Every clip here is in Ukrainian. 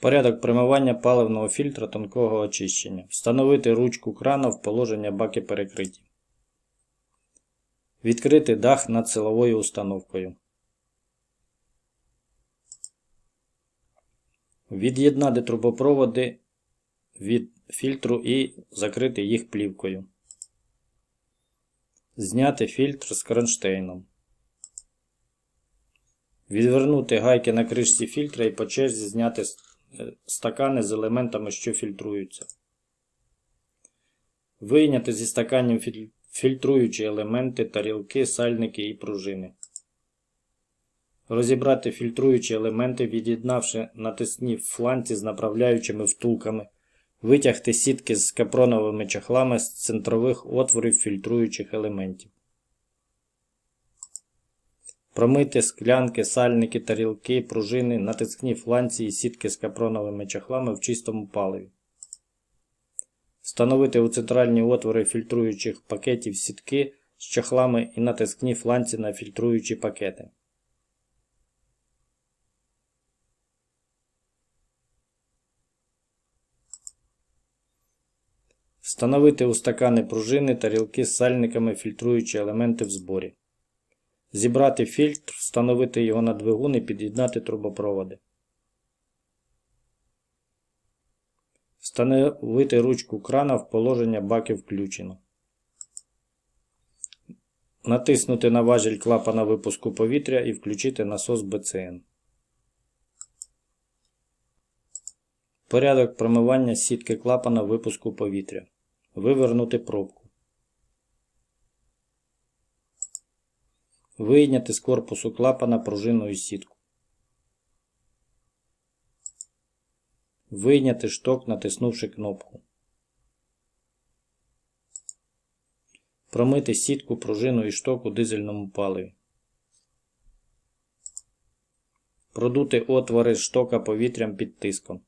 Порядок промивання паливного фільтра тонкого очищення. Встановити ручку крана в положення баки перекриті. Відкрити дах над силовою установкою. Від'єднати трубопроводи від фільтру і закрити їх плівкою. Зняти фільтр з кронштейном. Відвернути гайки на кришці фільтра і по черзі зняти стакани з елементами, що фільтруються. Вийняти зі стаканів фільтруючі елементи, тарілки, сальники і пружини. Розібрати фільтруючі елементи, від'єднавши натисні фланці з направляючими втулками. Витягти сітки з капроновими чохлами з центрових отворів фільтруючих елементів. Промити склянки, сальники, тарілки, пружини, натискні фланці і сітки з капроновими чохлами в чистому паливі. Встановити у центральні отвори фільтруючих пакетів сітки з чохлами і натискні фланці на фільтруючі пакети. Встановити у стакани пружини, тарілки з сальниками, фільтруючі елементи в зборі. Зібрати фільтр, встановити його на двигун і під'єднати трубопроводи. Встановити ручку крана в положення баки включено. Натиснути на важіль клапана випуску повітря і включити насос БЦН. Порядок промивання сітки клапана випуску повітря. Вивернути пробку. Вийняти з корпусу клапана пружинну сітку. Вийняти шток, натиснувши кнопку. Промити сітку, пружину і шток у дизельному паливі. Продути отвори штока повітрям під тиском.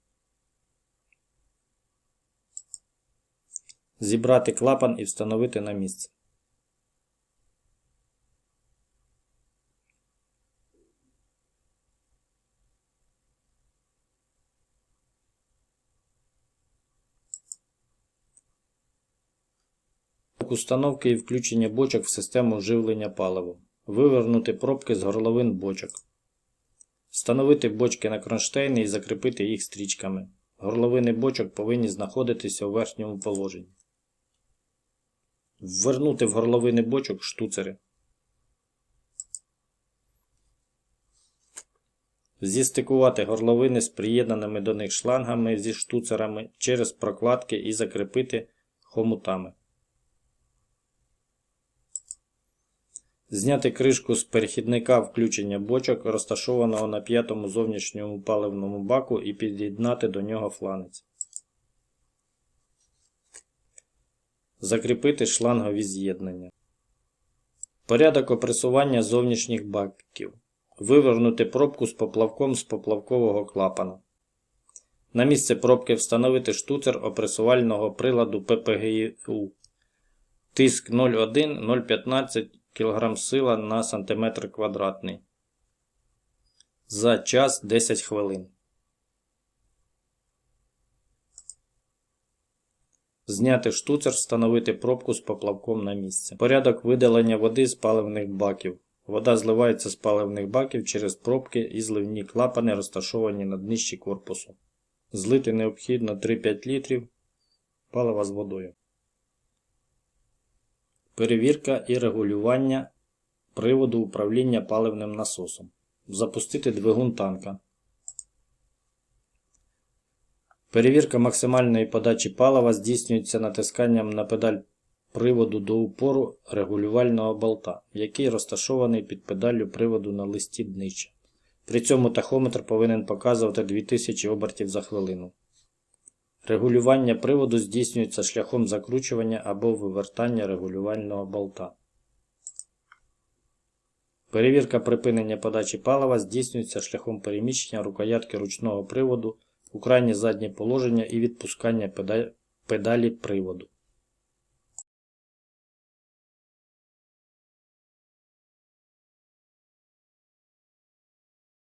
Зібрати клапан і встановити на місце. Установки і включення бочок в систему живлення паливом. Вивернути пробки з горловин бочок. Встановити бочки на кронштейни і закріпити їх стрічками. Горловини бочок повинні знаходитися у верхньому положенні. Ввернути в горловини бочок штуцери. Зістикувати горловини з приєднаними до них шлангами зі штуцерами через прокладки і закріпити хомутами. Зняти кришку з перехідника включення бочок, розташованого на п'ятому зовнішньому паливному баку і під'єднати до нього фланець. Закріпити шлангові з'єднання. Порядок опресування зовнішніх баків. Вивернути пробку з поплавком з поплавкового клапана. На місце пробки встановити штуцер опресувального приладу ППГУ. Тиск 0,1-0,15 кг сила на сантиметр квадратний. За час 10 хвилин. Зняти штуцер, встановити пробку з поплавком на місце. Порядок видалення води з паливних баків. Вода зливається з паливних баків через пробки і зливні клапани, розташовані на днищі корпусу. Злити необхідно 3-5 літрів палива з водою. Перевірка і регулювання приводу управління паливним насосом. Запустити двигун танка. Перевірка максимальної подачі палива здійснюється натисканням на педаль приводу до упору регулювального болта, який розташований під педаллю приводу на листі днища. При цьому тахометр повинен показувати 2000 обертів за хвилину. Регулювання приводу здійснюється шляхом закручування або вивертання регулювального болта. Перевірка припинення подачі палива здійснюється шляхом переміщення рукоятки ручного приводу у крайнє заднє положення і відпускання педалі приводу.